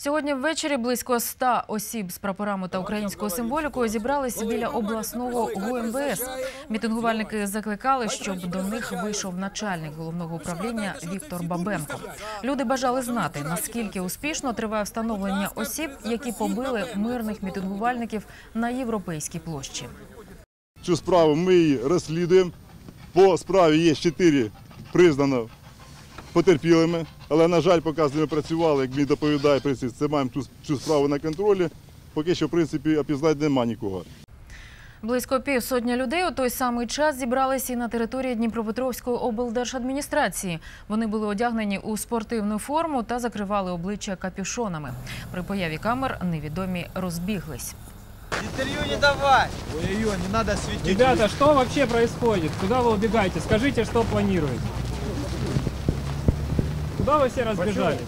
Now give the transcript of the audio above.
Сьогодні ввечері близько ста осіб з прапорами та українською символікою зібрались біля обласного ГУМВС. Мітингувальники закликали, щоб до них вийшов начальник головного управління Віктор Бабенко. Люди бажали знати, наскільки успішно триває встановлення осіб, які побили мирних мітингувальників на європейській площі. Цю справу ми розслідуємо. По справі є чотири признано потерпілими, але, на жаль, поки з ними працювали, як мені доповідає присід, це маємо цю, цю справу на контролі. Поки що, в принципі, опізнати нема нікого. Близько півсотні людей у той самий час зібрались і на території Дніпропетровської облдержадміністрації. Вони були одягнені у спортивну форму та закривали обличчя капюшонами. При появі камер невідомі розбіглись. Интервью не давай! Ой-ой-ой, не надо светить. Ребята, что вообще происходит? Куда вы убегаете? Скажите, что планируете? Куда вы все разбежались?